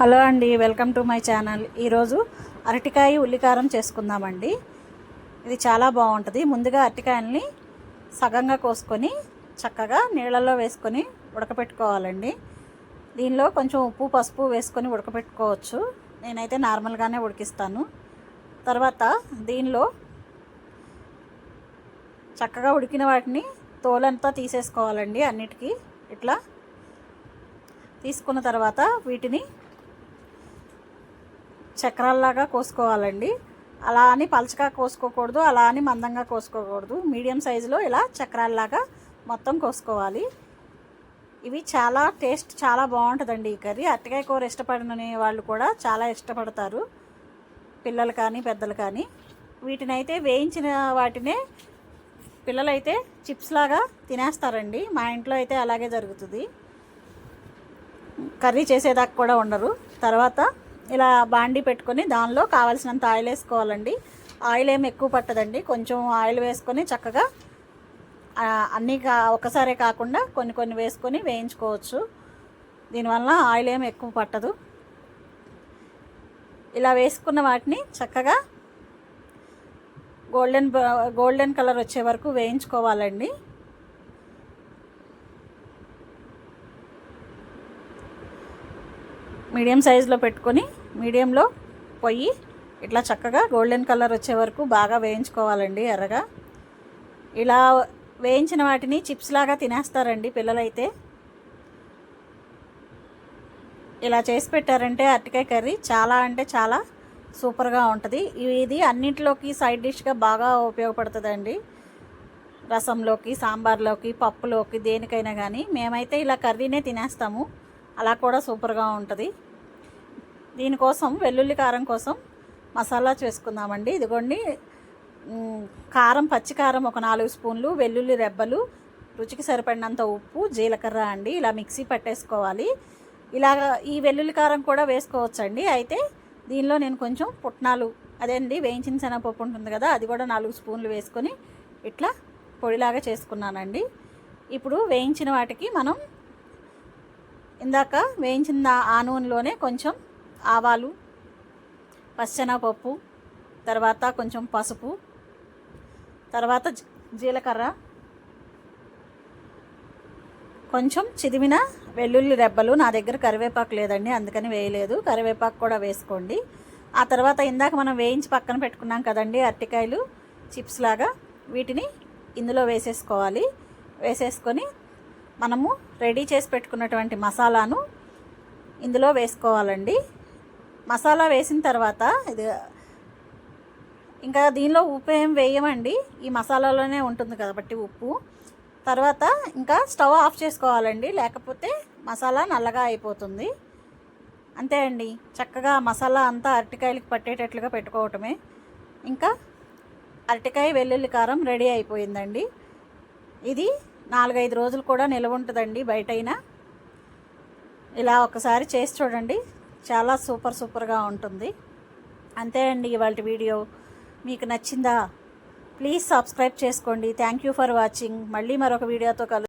Hello అండి welcome to my channel. ఈరోజు అరటికాయ ఉల్లికారం చేసుకుందామండి. ఇది చాలా బాగుంటుంది. ముందుగా అరటికాయల్ని సగంగా కోసుకొని చక్కగా నీళ్ళల్లో వేసుకొని ఉడకపెట్టుకోవాలండి. దీనిలో కొంచెం ఉప్పు పసుపు వేసుకొని ఉడకపెట్టుకోవచ్చు. నేనైతే నార్మల్గానే ఉడికిస్తాను. తర్వాత దీనిలో చక్కగా ఉడికిన వాటిని తోలంతా తీసేసుకోవాలండి అన్నిటికీ. ఇట్లా తీసుకున్న తర్వాత వీటిని చక్రాల్లాగా కోసుకోవాలండి. అలా అని పలచగా కోసుకోకూడదు అలా అని మందంగా కోసుకోకూడదు. మీడియం సైజులో ఇలా చక్రాల్లాగా మొత్తం కోసుకోవాలి. ఇవి చాలా టేస్ట్ చాలా బాగుంటుందండి ఈ కర్రీ. అరటికాయ కూర ఇష్టపడిన వాళ్ళు కూడా చాలా ఇష్టపడతారు. పిల్లలు కానీ పెద్దలు కానీ. వీటిని అయితే వేయించిన వాటినే పిల్లలైతే చిప్స్ లాగా తినేస్తారండి. మా ఇంట్లో అయితే అలాగే జరుగుతుంది. కర్రీ చేసేదాకా కూడా ఉండరు. తర్వాత ఇలా బాండి పెట్టుకొని దానిలో కావాల్సినంత ఆయిల్ వేసుకోవాలండి. ఆయిల్ ఏమి ఎక్కువ పట్టదండి. కొంచెం ఆయిల్ వేసుకొని చక్కగా అన్నీ కా ఒకసారే కాకుండా కొన్ని కొన్ని వేసుకొని వేయించుకోవచ్చు. దీనివల్ల ఆయిల్ ఏమి ఎక్కువ పట్టదు. ఇలా వేసుకున్న వాటిని చక్కగా గోల్డెన్ గోల్డెన్ కలర్ వచ్చే వరకు వేయించుకోవాలండి. మీడియం సైజులో పెట్టుకొని మీడియంలో పొయ్యి ఇట్లా చక్కగా గోల్డెన్ కలర్ వచ్చే వరకు బాగా వేయించుకోవాలండి ఎర్రగా. ఇలా వేయించిన వాటిని చిప్స్ లాగా తినేస్తారండి పిల్లలైతే. ఇలా చేసి పెట్టారంటే అరటికాయ కర్రీ చాలా అంటే చాలా సూపర్గా ఉంటుంది. ఇది అన్నింటిలోకి సైడ్ డిష్గా బాగా ఉపయోగపడుతుందండి. రసంలోకి సాంబార్లోకి పప్పులోకి దేనికైనా కానీ మేమైతే ఇలా కర్రీనే తినేస్తాము. అలా కూడా సూపర్గా ఉంటుంది. దీనికోసం వెల్లుల్లి కారం కోసం మసాలా చేసుకుందామండి. ఇదిగోండి. కారం పచ్చి కారం ఒక నాలుగు స్పూన్లు వెల్లుల్లి రెబ్బలు రుచికి సరిపడినంత ఉప్పు జీలకర్ర అండి. ఇలా మిక్సీ పట్టేసుకోవాలి. ఇలాగ ఈ వెల్లుల్లి కారం కూడా వేసుకోవచ్చండి. అయితే దీనిలో నేను కొంచెం పుట్నాలు అదే అండి వేయించిన శనగపప్పు ఉంటుంది కదా అది కూడా నాలుగు స్పూన్లు వేసుకొని ఇట్లా పొడిలాగా చేసుకున్నానండి. ఇప్పుడు వేయించిన వాటికి మనం ఇందాక వేయించిన ఆ నూనెలోనే కొంచెం ఆవాలు పచ్చెనగపప్పు తర్వాత కొంచెం పసుపు తర్వాత జీలకర్ర కొంచెం చిదిమిన వెల్లుల్లి రెబ్బలు. నా దగ్గర కరివేపాకు లేదండి అందుకని వేయలేదు. కరివేపాకు కూడా వేసుకోండి. ఆ తర్వాత ఇందాక మనం వేయించి పక్కన పెట్టుకున్నాం కదండి అరటికాయలు చిప్స్ లాగా. వీటిని ఇందులో వేసేసుకోవాలి. వేసేసుకొని మనము రెడీ చేసి పెట్టుకున్నటువంటి మసాలాను ఇందులో వేసుకోవాలండి. మసాలా వేసిన తర్వాత ఇది ఇంకా దీనిలో ఉప్పు ఏం వేయమండి. ఈ మసాలాలోనే ఉంటుంది కాబట్టి ఉప్పు. తర్వాత ఇంకా స్టవ్ ఆఫ్ చేసుకోవాలండి. లేకపోతే మసాలా నల్లగా అయిపోతుంది. అంతే అండి. చక్కగా మసాలా అంతా అరటికాయలకి పట్టేటట్లుగా పెట్టుకోవటమే. ఇంకా అరటికాయ వెల్లుల్లి కారం రెడీ అయిపోయిందండి. ఇది నాలుగైదు రోజులు కూడా నిల్వ ఉంటుందండి బయటైనా. ఇలా ఒకసారి చేసి చూడండి. చాలా సూపర్ సూపర్గా ఉంటుంది. అంతే అండి ఇవాళ వీడియో. మీకు నచ్చిందా? ప్లీజ్ సబ్స్క్రైబ్ చేసుకోండి. థ్యాంక్ యూ ఫర్ వాచింగ్ మళ్ళీ మరొక వీడియోతో కలు